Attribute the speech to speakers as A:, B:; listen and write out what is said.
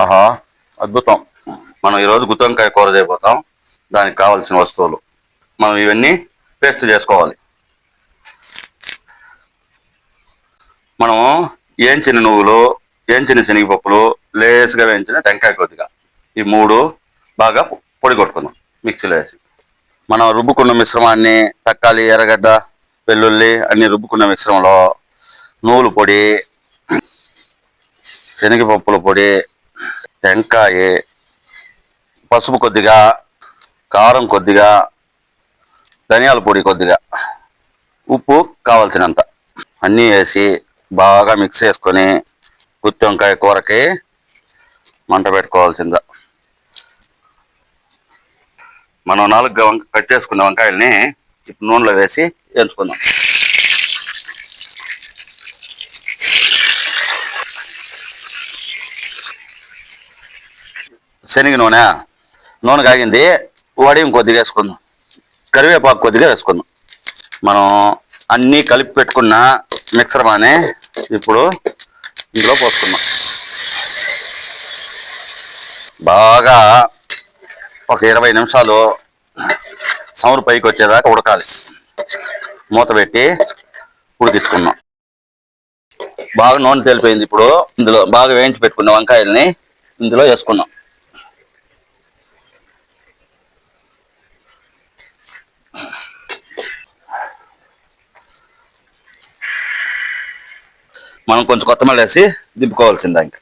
A: ఆహా అద్భుతం. మనం ఈరోజు గుత్తంకాయ కూర చేయబోతాం. దానికి కావాల్సిన వస్తువులు. మనం ఇవన్నీ పేస్ట్ చేసుకోవాలి. మనము ఏంచిన నువ్వులు ఏంచిన శనగపప్పులు లేసుగా వేయించిన టెంకాయ కొద్దిగా. ఈ మూడు బాగా పొడి కొట్టుకుందాం మిక్సీలో వేసి. మనం రుబ్బుకున్న మిశ్రమాన్ని తక్కాలి ఎర్రగడ్డ వెల్లుల్లి అన్ని రుబ్బుకున్న మిశ్రమంలో నువ్వుల పొడి శనగపప్పుల పొడి టెంకాయ పసుపు కొద్దిగా కారం కొద్దిగా ధనియాల పొడి కొద్దిగా. ఉప్పు కావాల్సినంత. అన్నీ వేసి బాగా మిక్స్ చేసుకొని గుత్తి వంకాయ కూరకి మంట పెట్టుకోవాల్సిందా. మనం నాలుగు వంక కట్ చేసుకున్న వంకాయల్ని ఇప్పుడు నూనెలో వేసి వేయించుకుందాం శనగ నూనె. నూనె కాగింది వడియం కొద్దిగా వేసుకుందాం. కరివేపాకు కొద్దిగా వేసుకుందాం. మనం అన్నీ కలిపి పెట్టుకున్న మిక్సర్ మానే ఇప్పుడు ఇందులో పోసుకుందాం. బాగా ఒక ఇరవై నిమిషాలు సమరు పైకి వచ్చేదాకా ఉడకాలి. మూత పెట్టి ఉడికించుకుందాం. బాగా నూనె తెలిపోయింది ఇప్పుడు. ఇందులో బాగా వేయించి పెట్టుకున్న వంకాయల్ని ఇందులో వేసుకున్నాం మనం కొంచెం కొత్తమల్లి వేసి దింపుకోవాల్సిందే ఇంకా.